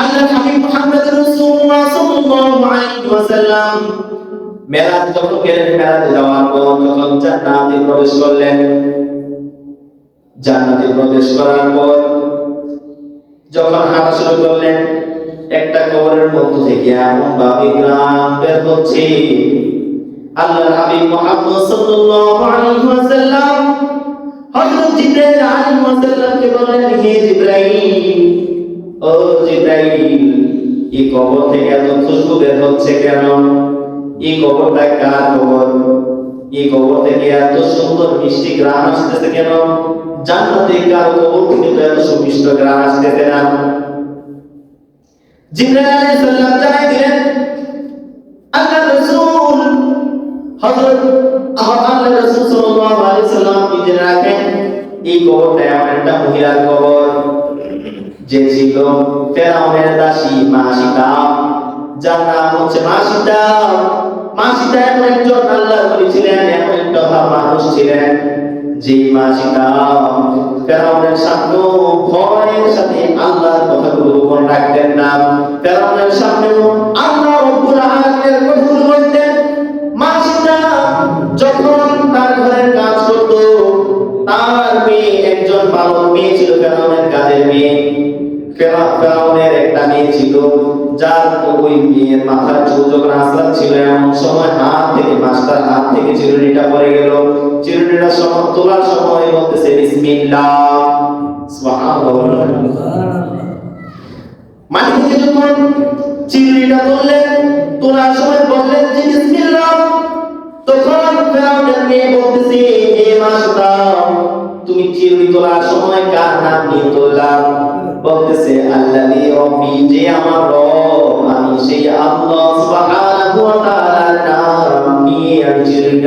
আল্লাহ হাবিব মুহাম্মদ রাসূলুল্লাহ সাল্লাল্লাহু আলাইহি ওয়াসাল্লাম মেরাজ যখন গেলেন মেরাজে যাওয়ার পর যখন জান্নাতে প্রবেশ করলেন, জান্নাতে প্রবেশ করার পর যখন হাঁটা শুরু করলেন, একটা কবরের মধ্য থেকে এমন ভাবে গ্রাম বের হচ্ছে, আল্লাহর হাবিব মুহাম্মদ সাল্লাল্লাহু আলাইহি ওয়াসাল্লাম হযরত জিবরাইল আলাইহিস সালামকে বললেন, হে জিবরাইল ও জিবরাইল, এই কবর থেকে এত খুশবু বের হচ্ছে কেন? এই কবরটা কার কবর? এই কবর থেকে এত সুন্দর মিষ্টি গ্রাম আসতেছে কেন? জান্নাতে কার কবর থেকে তো এত সুমিষ্ট গ্রাম আসতেছে না? জিবরাইল আলাইহিস সালাম জানাই দিলেন আল্লাহ রাসূল, হযরত আল্লাহ রাসূল সাল্লাল্লাহু আলাইহি সাল্লাম নিজে রাখেন। এই কবরটা এমন একটা মহিলার কবর। যে ছিল ফেরাউনের দাসী মা যার নাম হচ্ছে মা সীতা মা সীতা এমন একজন আল্লাহ বলেছিলেন এমন একটা মানুষ ছিলেন যে মা সীতা ফেরাউনের সামনে ভয়ের সাথে আল্লাহর কথাগুলো গোপন রাখতেন না। থেকে মাস্টার হাত থেকে চিরুনিটা পড়ে গেল। চিরুনিটা সময় তোলার সময় বলতেছে, বিসমিল্লাহ। সুবহানাল্লাহ। যখন চিরুনিটা তুললেন, তোলার সময় বললেন যে, বিসমিল্লাহ। তখন ফেরাউনের মেয়ে বলতেছে তুমি চিরুনি তোলার সময় কার নাম নিয়ে তুললাম বলতেছে, আল্লাহি যে আমার রব, আমি সেই আল্লাহ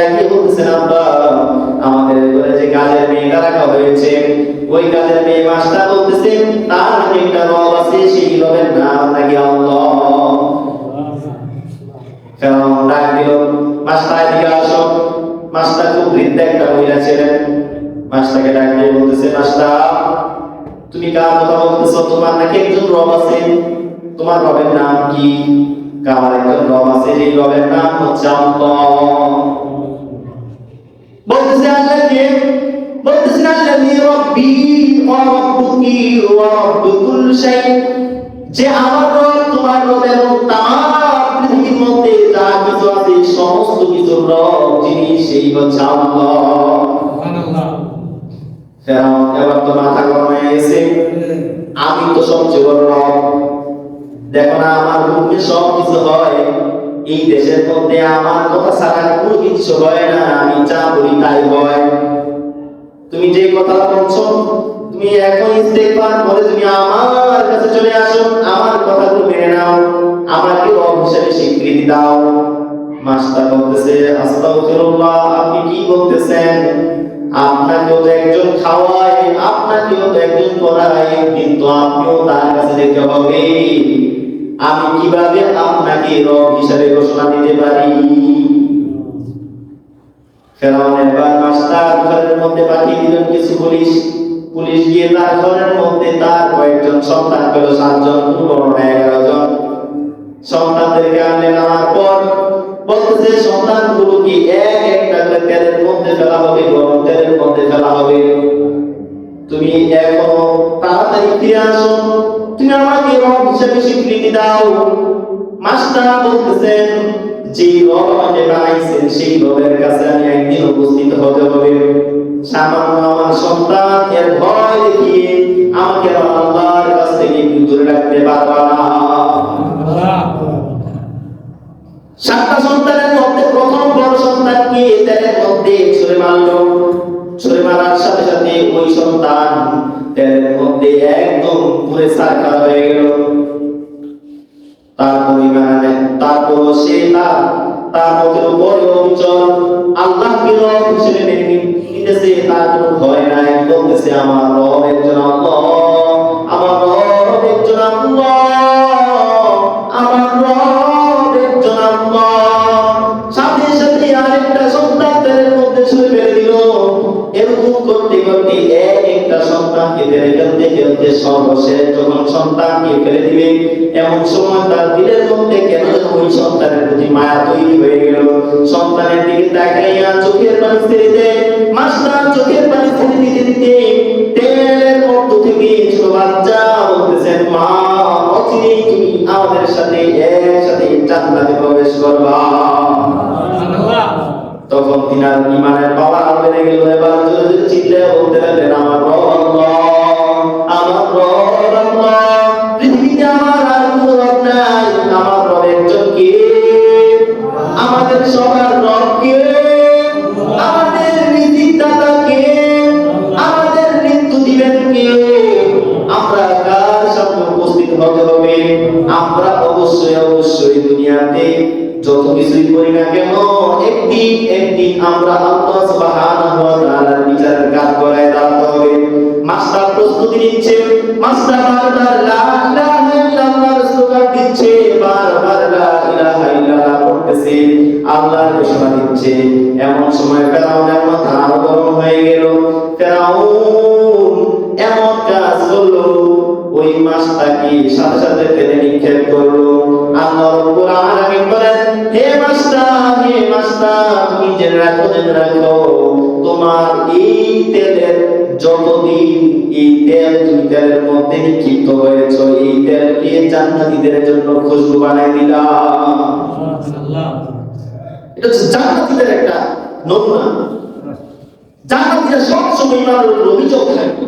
যায়, কি বলতেছেন আমাদের ঘরে যে কাজের মেয়েটা রাখা হয়েছে, ওই কাজের মেয়ে মাস্টার বলতেছে, তার নাকি রব আছে, সেই রবের নাম নাকি আল্লাহ? ফেরাউন ডাক দিল, মাস্টার, এদিকে আসো। মাস্টার খুব বৃদ্ধ একটা মহিলা ছিলেন। মাস্টারকে ডাক দিয়ে বলতেছে, মাস্টার, তুমি কার কথা বলতেছো? তোমার নাকি একজন রব আছে। তোমার রবের নাম কি? কার একজন রব আছে এই রবের নাম হচ্ছে আল্লাহ? বলতেছে আল্লাহ কে বলতেছে আল্লাহ রব্বি ওয়া রব্বুকি ওয়া রব্বু শাই যে আমার রব তোমার রব এবং তাম পৃথিবীর মধ্যে যা কিছু আছে সমস্ত কিছুর রব যিনি সেই হচ্ছে আল্লাহ। ফেরাউন এবার তো মাথা গরম হয়ে গেছে। আমি তো সবচেয়ে বড় রব। দেখো না আমার সব এই দেশের মধ্যে আমার কথা ছাড়া কোনো কিছু হয় না, আমি যা বলি তাই হয়। তুমি যে কথা বলছো, তুমি এখন ইস্তেগফার করে তুমি আমার কাছে চলে আসো, আমার কথাগুলো মেনে নাও, আমাকে রব হিসেবে স্বীকৃতি দাও। মাস্টার বলতেছে, আস্তাগফিরুল্লাহ, আপনি কি বলতেছেন? আপনাকেও তো একজন খাওয়ায়, আপনাকেও তো একজন পড়ায় কিন্তু আপনিও তার কাছে যেতে হবে। আমি কীভাবে আপনাকে রব হিসাবে ঘোষণা দিতে পারি? এগারো জন। সন্তানদেরকে আনলেন আনার পর এক একটা মধ্যে ফেলা হবে, গরম মধ্যে ফেলা হবে? তুমি এখনও তাড়াতাড়ি ফিরে স্বীকৃতি দাও মাস্টার বলতেছেন যে রব আমাকে বানাইছেন, সেই রবের কাছে আমি একদিন উপস্থিত হতে হবে। সামান্য আমার সন্তান, এর ভয় দেখিয়ে আমাকে আল্লাহর কাছ থেকে দূরে রাখতে পারবা না। সাতটা সন্তানের মধ্যে প্রথম বড় সন্তানকে তেলের মধ্যে ছুড়ে মারলো। ছুড়ে মারার সাথে সাথে ওই সন্তান তেলের মধ্যে একদম পুরে সারকার হয়ে গেল। তার পরিবার তারপর সে তার তার মতের উপরে অঞ্চল আল্লাহকে রব হিসেবে মেনে নিতেছে, তার কোনো ভয় নাই। বলতেছে, আমার রব একজন আল্লাহ, আমার রব একজন আল্লাহ, আমার রব একজন আল্লাহ। সাথে সাথে আরেকটা সন্তানদের মধ্যে ছুঁড়ে ফেলে দিল। এরকম করতে করতে এক একটা সন্তানকে ফেলে গেল যখন সন্তানকে ফেলে দিবে, এমন সময় তার দিলের মধ্যে কেন যেন ওই সন্তানের প্রতি মায়া তৈরি হয়ে গেল। সন্তানের দিকে তাকাইয়া চোখের পানি ছেড়ে মাস্টার চোখের পানি ছেড়ে দিতে দিতে তেলের মধ্য থেকে ছোট বাচ্চা বলতেছেন মা, অচিরেই তুমি আমাদের সাথে একসাথে প্রবেশ করবা। তখন তিনার ইমানের পাওয়ার বেড়ে গেল। এবার চিল্লে বলতে লাগলেন, আমার রব আমাদের সবার রব কে আমাদের রিজিক দাতাকে আমাদের মৃত্যু দিবেন কে আমরা কার সামনে উপস্থিত হতে হবে? আমরা অবশ্যই অবশ্যই দুনিয়াতে যত কিছুই করি না কেন একদিন একদিন আমরা আল্লাহ সুবহানাহু ওয়া তাআলার বিচারের কাজ করায় দাঁড়াতে হবে। মাস্টার প্রস্তুতি নিচ্ছে, মাস্টার বারবার লা ইলাহা ইল্লাল্লাহর স্লোগান দিচ্ছে, বারবার লা ইলাহা ইল্লাল্লাহ পড়তেছে আল্লাহর ঘোষণা দিচ্ছে। এমন সময় ফেরাউনের মাথা আরও গরম হয়ে গেল। ফেরাউন এমন কাজ করল। ওই মাছটাকে সাথে সাথে তেলে নিক্ষেপ করল? আল্লাহ রব্বুল আলামিন বলেন, হে মাস্টার হে মাস্টার তুমি জেনে রাখো জেনে রাখো, তোমার এই তেলের যতদিন এই তেল তুমি তেলের মধ্যে নিক্ষিপ্ত হয়েছ, এই তেলকে জান্নাতীদের জন্য খুশবু বানাই দিলাম। এটা হচ্ছে জান্নাতিদের একটা নমুনা। জান্নাতীরা সবসময় ইমানের অভিযোগ থাকে।